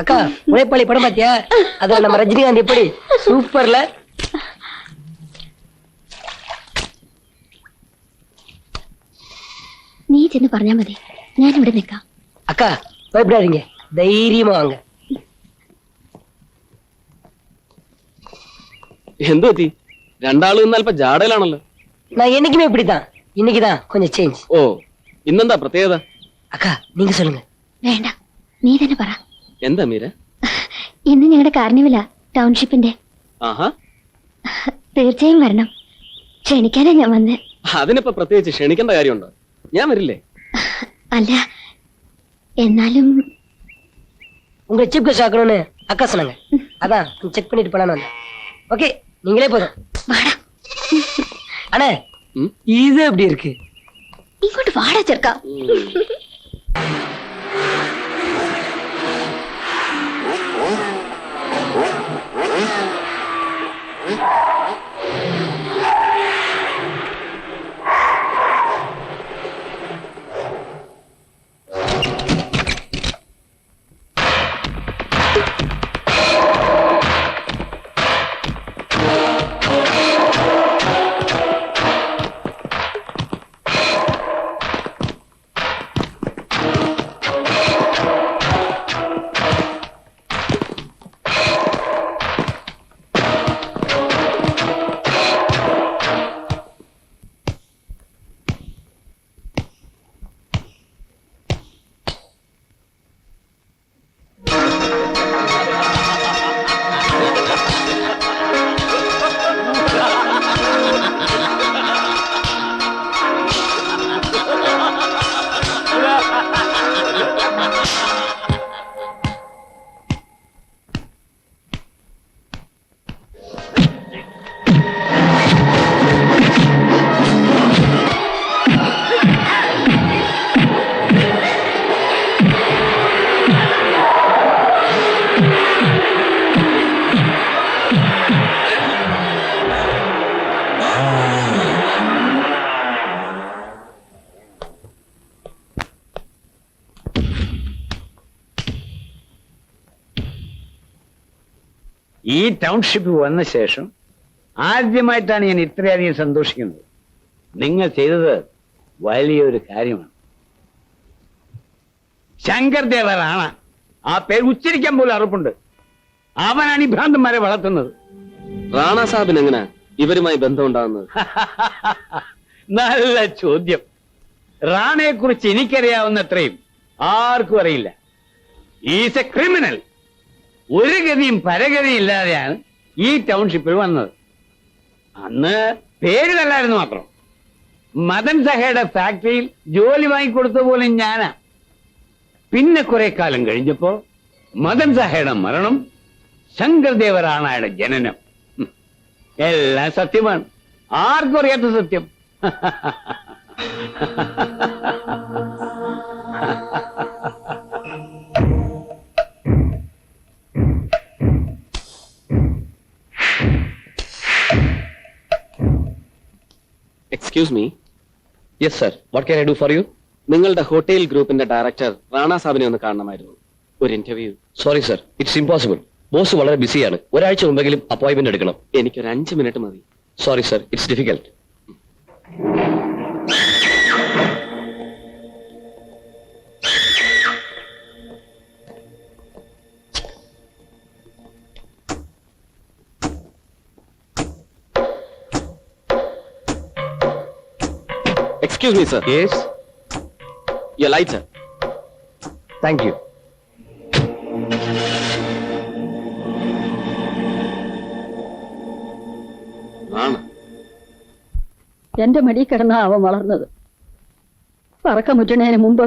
அக்கா உழைப்பாளி படம் பாத்தியா அதுல நம்ம ரஜினிகாந்த் எப்படி சூப்பர்ல നീ ചെന്ന് പറഞ്ഞാ മതി ഞാൻ ഇവിടെ നിൽക്കാം அக்கா பயப்படாதீங்க தைரியமா வாங்க എന്തു പറ്റി രണ്ടാളും ഇന്ന് അല്പം ജാടയിലാണല്ലോ நான் என்னைக்குமே இப்படித்தான் இன்னைக்குதான் கொஞ்சம் சேஞ்ச் ഓ ഇന്നെന്താ പ്രത്യേകത அக்கா நீங்க சொல்லுங்க വേണ്ട നീ തന്നെ പറ എന്താ മീര ഇന്ന് ഞങ്ങളുടെ കാർണിവലാ ടൗൺഷിപ്പിന്റെ ആഹാ തീർച്ചയായും വരണം ക്ഷണിക്കാനാ ഞാൻ വന്നേ അതിനിപ്പോ പ്രത്യേകിച്ച് ക്ഷണിക്കേണ്ട കാര്യമുണ്ടോ ഞാൻ വരില്ലേ അല്ല എന്നാലും உங்களை சீப் கெஸ்ட் ஆக்கணும்னு அக்கா சொன்னாங்க அதான் செக் பண்ணிட்டு போலான்னு வந்தேன் ஓகே நீங்களே போதும் വാടാ அண்ணே ഉം? இது எப்படி இருக்கு ഇങ്ങോട്ട് വാടാ ചെറുക്ക ഉം. ഈ ടൗൺഷിപ്പ് വന്ന ശേഷം ആദ്യമായിട്ടാണ് ഞാൻ ഇത്രയധികം സന്തോഷിക്കുന്നത്. നിങ്ങൾ ചെയ്തത് വലിയൊരു കാര്യമാണ്. ശങ്കർ ദേവറാണ് ആ പേര് ഉച്ചരിക്കാൻ പോലും അറുപ്പുണ്ട്. അവനാണ് ഈ ഭ്രാന്തന്മാരെ വളർത്തുന്നത്. റാണ സാഹിബിന് എങ്ങനെ ഇവരുമായി ബന്ധം ഉണ്ടാകുന്നത് നല്ല ചോദ്യം. റാണയെ കുറിച്ച് എനിക്കറിയാവുന്നത്രയും ആർക്കും അറിയില്ല. ഈസ് എ ക്രിമിനൽ ഒരു ഗതിയും പരഗതി ഇല്ലാതെയാണ് ഈ ടൗൺഷിപ്പിൽ വന്നത്. അന്ന് പേര് തല്ലായിരുന്നു മാത്രം. മദൻ സഹയുടെ ഫാക്ടറിയിൽ ജോലി വാങ്ങിക്കൊടുത്ത പോലെ ഞാനാ. പിന്നെ കുറെ കാലം കഴിഞ്ഞപ്പോ മദൻ സഹയുടെ മരണം ശങ്കർദേവ ജനനം. എല്ലാം സത്യമാണ്. ആർക്കും അറിയാത്ത സത്യം. Excuse me yes sir what can I do for you നിങ്ങളുടെ ഹോട്ടൽ ഗ്രൂപ്പിന്റെ ഡയറക്ടർ റാണ സാബിനെ ഒന്ന് കാണണമായിരുന്നു. ഒരു interview sorry sir it's impossible boss വളരെ ബിസിയാണ് ഒരാഴ്ച മുമ്പെങ്കിലും അപ്പോയിന്റ്മെന്റ് എടുക്കണം. എനിക്കൊരു അഞ്ച് മിനിറ്റ് മതി. Sorry sir it's difficult excuse me sir yes you're right thank you എന്റെ മടി കിടന്ന അവൻ വളർന്നത്. പറക്കമുറ്റണേന് മുമ്പ്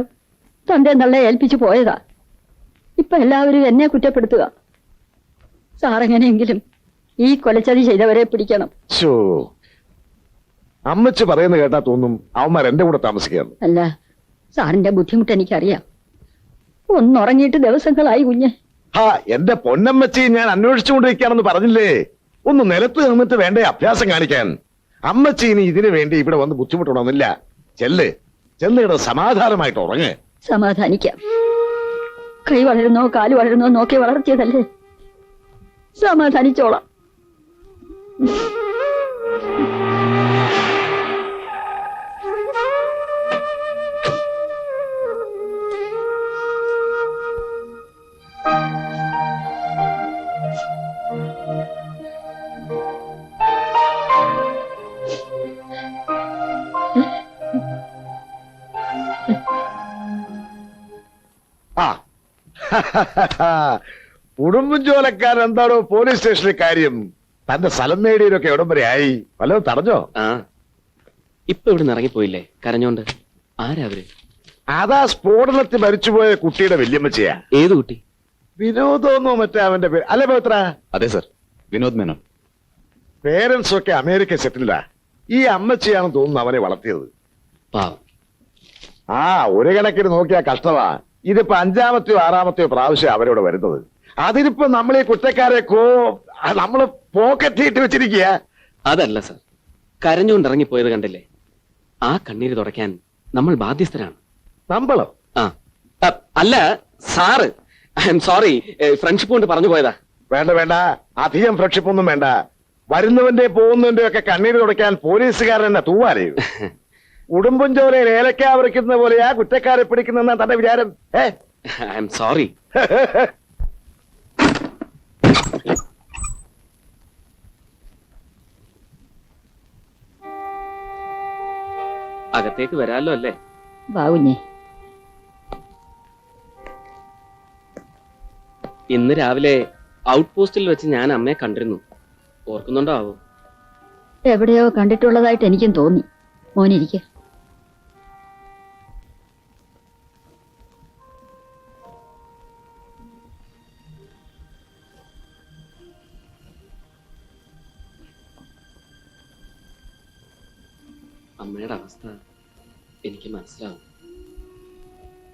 തന്റെ നല്ല ഏൽപ്പിച്ചു പോയതാ. ഇപ്പൊ എല്ലാവരും എന്നെ കുറ്റപ്പെടുത്തുക. സാറെങ്ങനെയെങ്കിലും ഈ കൊലച്ചതി ചെയ്തവരെ പിടിക്കണം. അമ്മച്ച് പറയുന്ന കേട്ടാ തോന്നും അവന്മാർ എന്റെ കൂടെ താമസിക്കാന്ന് അല്ല സാറിന്റെ ബുദ്ധിമുട്ട് എനിക്കറിയാം. ഒന്നുറങ്ങിയിട്ട് ദിവസങ്ങളായി കുഞ്ഞ്. ഹാ എന്റെ പൊന്നമ്മച്ചി ഞാൻ അന്വേഷിച്ചുകൊണ്ടിരിക്കുകയാണെന്ന് പറഞ്ഞില്ലേ? ഒന്ന് നിലത്ത് നിന്നിട്ട് വേണ്ടേ അഭ്യാസം കാണിക്കാൻ. അമ്മച്ചി ഇനി ഇതിനു വേണ്ടി ഇവിടെ വന്ന് ബുദ്ധിമുട്ടണമെന്നില്ല ചെല്ല്. ചെല്ലിട സമാധാനമായിട്ട് ഉറങ്ങ്. സമാധാനിക്കാം. കൈ വളരുന്നോ കാൽ വളരുന്നോ നോക്കി വളർത്തിയതല്ലേ? സമാധാനിച്ചോളാം. ഉടുമ്പും ജോലക്കാരൻ എന്താണോ പോലീസ് സ്റ്റേഷനിലെ കാര്യം. തന്റെ സ്ഥലം നേടിയതൊക്കെ എവിടം വരെ ആയി. വല്ലതും തടഞ്ഞോ? ആ. ഇപ്പൊ ഇവിടുന്ന് ഇറങ്ങിപ്പോയില്ലേ? കരഞ്ഞോണ്ട്. ആരാ അവർ? അതാ സ്ഫോടനത്തിൽ മരിച്ചുപോയ കുട്ടിയുടെ വല്യമ്മച്ചയാ. ഏത് കുട്ടി? വിനോദമെന്നോ മറ്റേ അവന്റെ പേര്. അല്ലെ പവിത്ര? അതെ സർ. വിനോദ് മേനോ പേരൻസ് ഒക്കെ അമേരിക്ക സെറ്റിലാ ഈ അമ്മച്ചിയാണെന്ന് തോന്നുന്നു അവനെ വളർത്തിയത്. പാവം. ആ ഒരു കണക്കിന് നോക്കിയാ കഷ്ടമാ. ഇതിപ്പോ അഞ്ചാമത്തെയോ ആറാമത്തെയോ പ്രാവശ്യം അവരോട് വരുന്നത്. അതിനിപ്പോ നമ്മൾ ഈ കുറ്റക്കാരെ കോ ആ, നമ്മൾ പോക്കറ്റിട്ട് വെച്ചിരിക്കുക അതല്ല സർ. കരഞ്ഞുകൊണ്ട് ഇറങ്ങിപ്പോയത് കണ്ടില്ലേ? ആ കണ്ണീര് തുടയ്ക്കാൻ നമ്മൾ ബാധ്യസ്ഥരാണ്. നമ്മളോ? ആ. അല്ല സാറ്. I'm sorry. ഫ്രണ്ട്ഷിപ്പ് കൊണ്ട് പറഞ്ഞു പോയതാ. വേണ്ട വേണ്ട. അധികം ഫ്രണ്ട്ഷിപ്പ് ഒന്നും വേണ്ട. വരുന്നവന്റെ പോകുന്നവന്റെ ഒക്കെ കണ്ണീര് തുടയ്ക്കാൻ പോലീസുകാരൻ തന്നെ തൂവാലേ. ഉടുമ്പും ചോലയിൽ ഏലക്ക പോലെ ആ കുറ്റക്കാരെ പിടിക്കുന്ന തന്റെ വിചാരം. ഏ? I'm sorry. അകത്തേക്ക് വരാലോ അല്ലേ? ബാവുഞ്ഞേ ഇന്ന് രാവിലെ ഔട്ട് പോസ്റ്റിൽ വെച്ച് ഞാൻ അമ്മയെ കണ്ടിരുന്നു. ഓർക്കുന്നുണ്ടോ ആവോ? എവിടെയോ കണ്ടിട്ടുള്ളതായിട്ട് എനിക്കും തോന്നി. മോനിരിക്കെ. അമ്മയുടെ അവസ്ഥ എനിക്ക് മനസ്സിലാവും.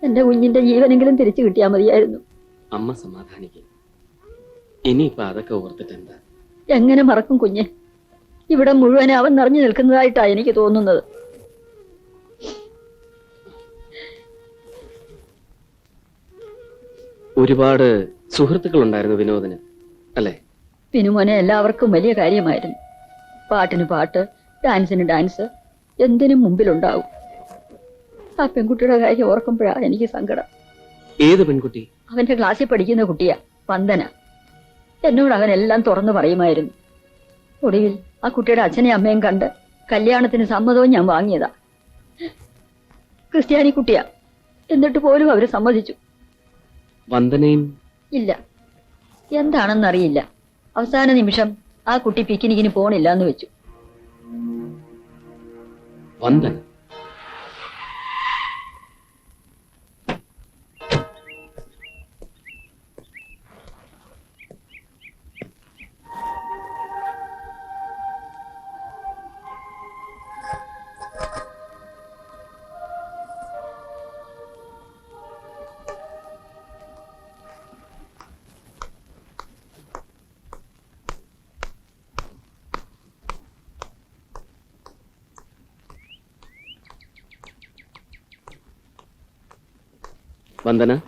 എന്റെ കുഞ്ഞിന്റെ ജീവനെങ്കിലും തിരിച്ചു കിട്ടിയാൽ മതിയായിരുന്നു. അമ്മ സമാധാനിക്കും. ഇനിയിപ്പൊ അതൊക്കെ ഓർത്തിട്ട് എന്താ? എങ്ങനെ മറക്കും കുഞ്ഞെ? ഇവിടെ മുഴുവൻ അവൻ നിറഞ്ഞു നിൽക്കുന്നതായിട്ടാ എനിക്ക് തോന്നുന്നത്. ഒരുപാട് സുഹൃത്തുക്കൾ ഉണ്ടായിരുന്നു വിനോദിന് അല്ലേ? വിനുമോനെ എല്ലാവർക്കും വലിയ കാര്യമായിരുന്നു. പാട്ടിന് പാട്ട് ഡാൻസിന് ഡാൻസ് എന്തിനും മുമ്പിലുണ്ടാവും. ആ പെൺകുട്ടിയുടെ കാര്യം ഓർക്കുമ്പോഴാ എനിക്ക് സങ്കടം. ഏത് പെൺകുട്ടി? അവന്റെ ക്ലാസ്സിൽ പഠിക്കുന്ന കുട്ടിയാ വന്ദന. എന്നോട് അവൻ എല്ലാം തുറന്നു പറയുമായിരുന്നു. ഒടുവിൽ ആ കുട്ടിയുടെ അച്ഛനെയും അമ്മയും കണ്ട് കല്യാണത്തിന് സമ്മതവും ഞാൻ വാങ്ങിയതാ. ക്രിസ്ത്യാനി കുട്ടിയാ എന്നിട്ട് പോലും അവർ സമ്മതിച്ചു. വന്ദനയും? ഇല്ല. എന്താണെന്നറിയില്ല. അവസാന നിമിഷം ആ കുട്ടി പിക്നിക്കിന് പോണില്ല എന്ന് വെച്ചു. വന്ദന വന്ദന.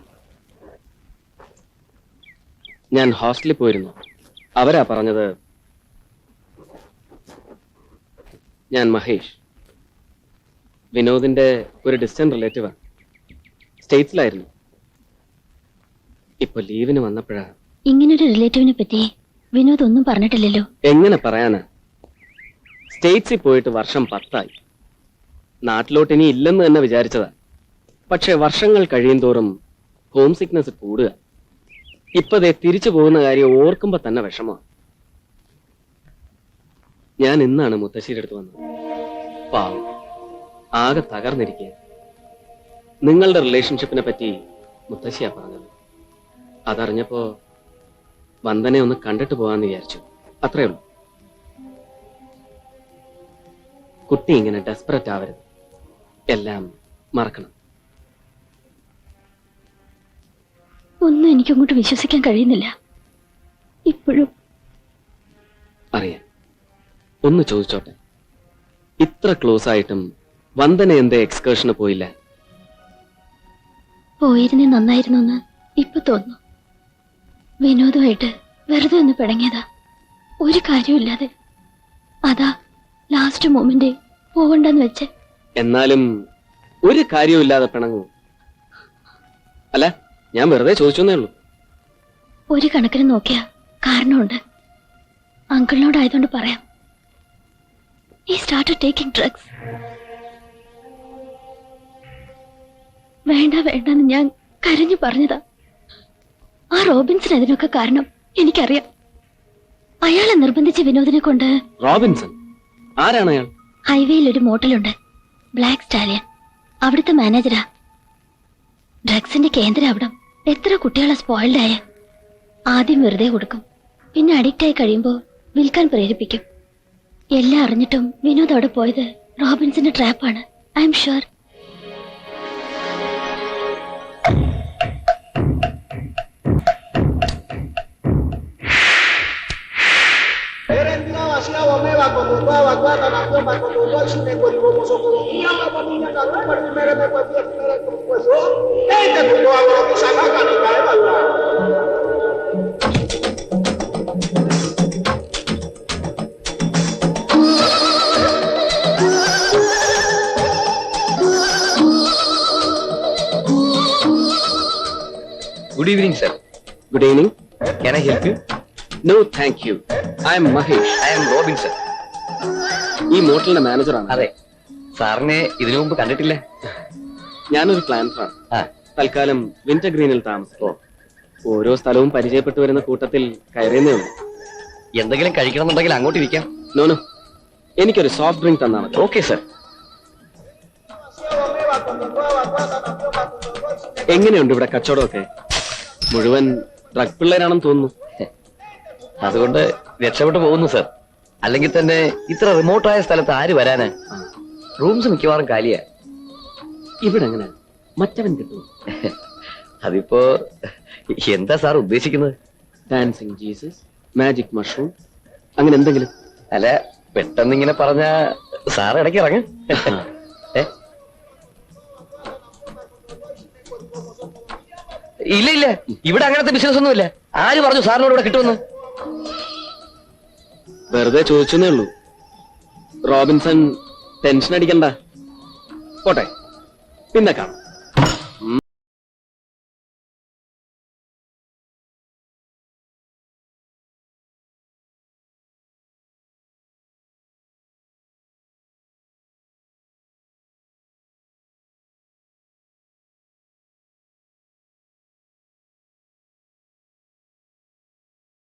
ഞാൻ ഹോസ്റ്റലിൽ പോയിരുന്നു. അവരാ പറഞ്ഞത്. ഞാൻ മഹേഷ്. വിനോദിന്റെ ഒരു ഡിസ്റ്റന്റ് റിലേറ്റീവാണ് സ്റ്റേറ്റ്സിലായിരുന്നു. ഇപ്പൊ ലീവിന് വന്നപ്പോഴാ. ഇങ്ങനൊരു റിലേറ്റീവിനെ പറ്റി വിനോദ് ഒന്നും പറഞ്ഞിട്ടില്ലല്ലോ. എങ്ങനെ പറയാനാ? സ്റ്റേറ്റ്സിൽ പോയിട്ട് വർഷം പത്തായി. നാട്ടിലോട്ട് ഇനി ഇല്ലെന്ന് തന്നെ വിചാരിച്ചതാ. പക്ഷെ വർഷങ്ങൾ കഴിയും തോറും ഹോം സിക്നസ് കൂടുക. ഇപ്പൊ ദേ തിരിച്ചു പോകുന്ന കാര്യം ഓർക്കുമ്പോ തന്നെ വിഷമമാണ് ഞാൻ ഇന്നാണ് മുത്തശ്ശിയുടെ അടുത്ത് വന്നത്. പാവം. ആകെ തകർന്നിരിക്കുക. നിങ്ങളുടെ റിലേഷൻഷിപ്പിനെ പറ്റി മുത്തശ്ശിയാ പറഞ്ഞത്. അതറിഞ്ഞപ്പോ വന്ദനെ ഒന്ന് കണ്ടിട്ട് പോകാന്ന് വിചാരിച്ചു. അത്രേ ഉള്ളൂ. കുട്ടി ഇങ്ങനെ ഡെസ്പെറേറ്റ് ആവരുത്. എല്ലാം മറക്കണം. ഒന്നും എനിക്കങ്ങോട്ട് വിശ്വസിക്കാൻ കഴിയുന്നില്ല. ഇപ്പോഴും. അറിയാം. ഒന്ന് ചോദിച്ചോട്ടെ. ഇത്ര ക്ലോസ് ആയിട്ടും വന്ദന എന്തേ എക്സ്കേഷന് പോയില്ല? പോയിരുന്നേ നന്നായിരുന്നു എന്ന് ഇപ്പൊ തോന്നുന്നു. വിനോദമായിട്ട് വെറുതെ ഒന്ന് പിടങ്ങിയതാ ഒരു കാര്യമില്ലാതെ അതാ ലാസ്റ്റ് മൊമെന്റ് പോവണ്ടെന്ന് വെച്ച്. എന്നാലും ഒരു കാര്യമില്ലാതെ പിണങ്ങും. അല്ല? ഞാൻ വെറുതെ ചോദിച്ചേ ഉള്ളൂ. ഒരു കണക്കിന് നോക്കിയാ കാരണമുണ്ട്. അങ്കിളിനോടായതുകൊണ്ട് പറയാം. ഈ സ്റ്റാർട്ട് ടേക്കിംഗ് ഡ്രഗ്സ് വേണ്ട വേണ്ടെന്ന് ഞാൻ കരഞ്ഞു പറഞ്ഞതാ. ആ റോബിൻസൺ അതിനൊക്കെ കാരണം എനിക്കറിയാം. അയാളെ നിർബന്ധിച്ച വിനോദിനെ കൊണ്ട് റോബിൻസൺ? ആരാണ് അയാൾ? ഹൈവേയിൽ ഒരു മോട്ടലുണ്ട്. Black stallion. അവിടുത്തെ മാനേജരാ. ഡ്രഗ്സിന്റെ കേന്ദ്ര അവിടം. എത്ര കുട്ടികളെ സ്പോയിൽഡ് ആയ? ആദ്യം വെറുതെ കൊടുക്കും. പിന്നെ അഡിക്റ്റ് ആയി കഴിയുമ്പോൾ വിൽക്കാൻ പ്രേരിപ്പിക്കും. എല്ലാം അറിഞ്ഞിട്ടും വിനോദ് അവിടെ പോയത് റോബിൻസിന്റെ ട്രാപ്പാണ് I'm sure Good evening, sir. Good evening. Can I help you? No, thank you. I am Mahesh. I am Robinson. ഈ മോട്ടലിന്റെ മാനേജറാണ്. അതെ. സാറിനെ ഇതിനു മുമ്പ് കണ്ടിട്ടില്ല? ഞാനൊരു പ്ലാൻഫാണ് ആ. തൽക്കാലം വിന്റർ ഗ്രീനിൽ താമസിക്കും. ഓരോ സ്ഥലവും പരിചയപ്പെട്ടു വരുന്ന കൂട്ടത്തിൽ കയറിയുന്നേ ഉള്ളൂ. എന്തെങ്കിലും കഴിക്കണമെന്നുണ്ടെങ്കിൽ അങ്ങോട്ട് ഇരിക്കാം. നോനോ എനിക്കൊരു സോഫ്റ്റ് ഡ്രിങ്ക് തന്നാൽ മതി. ഓക്കെ സർ എങ്ങനെയുണ്ട് ഇവിടെ കച്ചവടമൊക്കെ? മുഴുവൻ ഡ്രഗ് പിള്ളേരാണെന്ന് തോന്നുന്നു. അതുകൊണ്ട് രക്ഷപ്പെട്ടു പോകുന്നു സർ അല്ലെങ്കിൽ തന്നെ ഇത്ര റിമോട്ടായ സ്ഥലത്ത് ആര് വരാന്? റൂംസ് മിക്കവാറും കാലിയാ. ഇവിടെ അങ്ങനെ മറ്റവൻ കിട്ടും അതിപ്പോ എന്താ സാർ ഉദ്ദേശിക്കുന്നത്? ഡാൻസിങ് ജീസസ് മാജിക് മഷ്റൂം അങ്ങനെ എന്തെങ്കിലും? അല്ല പെട്ടെന്ന് ഇങ്ങനെ പറഞ്ഞ സാർ ഇടയ്ക്ക് ഇറങ്ങ. ഇല്ല ഇല്ല. ഇവിടെ അങ്ങനത്തെ ബിസിനസ് ഒന്നുമില്ല. ആര് പറഞ്ഞു സാറിനോട് ഇവിടെ കിട്ടുമെന്ന്? വെറുതെ ചോദിച്ചേ ഉള്ളൂ. റോബിൻസൺ ടെൻഷൻ അടിക്കണ്ട. പോട്ടെ. പിന്നെ കാണാം.